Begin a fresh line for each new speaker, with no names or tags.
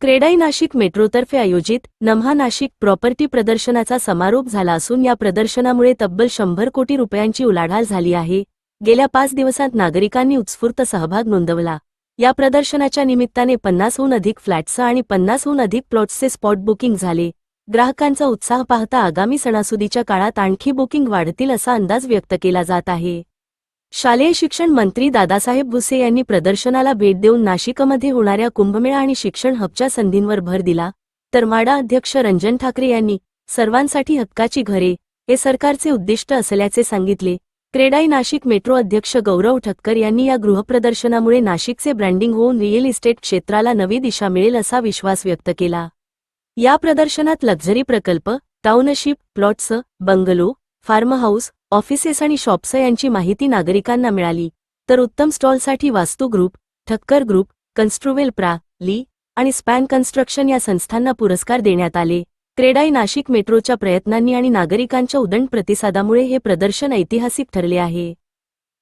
क्रेडाई नाशिक मेट्रोतर्फे आयोजित नम्हा नाशिक प्रॉपर्टी प्रदर्शनाचा समारोप झाला असून या प्रदर्शनामुळे तब्बल शंभर कोटी रुपयांची उलाढाल झाली आहे. गेल्या पाच दिवसांत नागरिकांनी उत्स्फूर्त सहभाग नोंदवला. या प्रदर्शनाच्या निमित्ताने पन्नासहून अधिक फ्लॅट्सचं आणि पन्नासहून अधिक प्लॉट्सचे स्पॉट बुकिंग झाले. ग्राहकांचा उत्साह पाहता आगामी सणासुदीच्या काळात आणखी बुकिंग वाढतील असा अंदाज व्यक्त केला जात आहे. शालेय शिक्षण मंत्री दादासाहेब भुसे यांनी प्रदर्शनाला भेट देऊन नाशिकमध्ये होणाऱ्या कुंभमेळा आणि शिक्षण हबच्या संधींवर भर दिला. तर माडा अध्यक्ष रंजन ठाकरे यांनी सर्वांसाठी हक्काची घरे हे सरकारचे उद्दिष्ट असल्याचे सांगितले. क्रेडाई नाशिक मेट्रो अध्यक्ष गौरव ठक्कर यांनी या गृहप्रदर्शनामुळे नाशिकचे ब्रँडिंग होऊन रिअल इस्टेट क्षेत्राला नवी दिशा मिळेल असा विश्वास व्यक्त केला. या प्रदर्शनात लक्झरी प्रकल्प township plots bungalow farm house offices आणि शॉप्स यांची माहिती नागरिकांना मिळाली. तर उत्तम स्टॉलसाठी वास्तू ग्रुप ठक्कर ग्रुप कन्स्ट्रुवेल प्रा ली आणि स्पॅन कन्स्ट्रक्शन या संस्थांना पुरस्कार देण्यात आले. क्रेडाई नाशिक मेट्रोच्या प्रयत्नांनी आणि नागरिकांच्या उदंड प्रतिसादामुळे हे प्रदर्शन ऐतिहासिक ठरले आहे.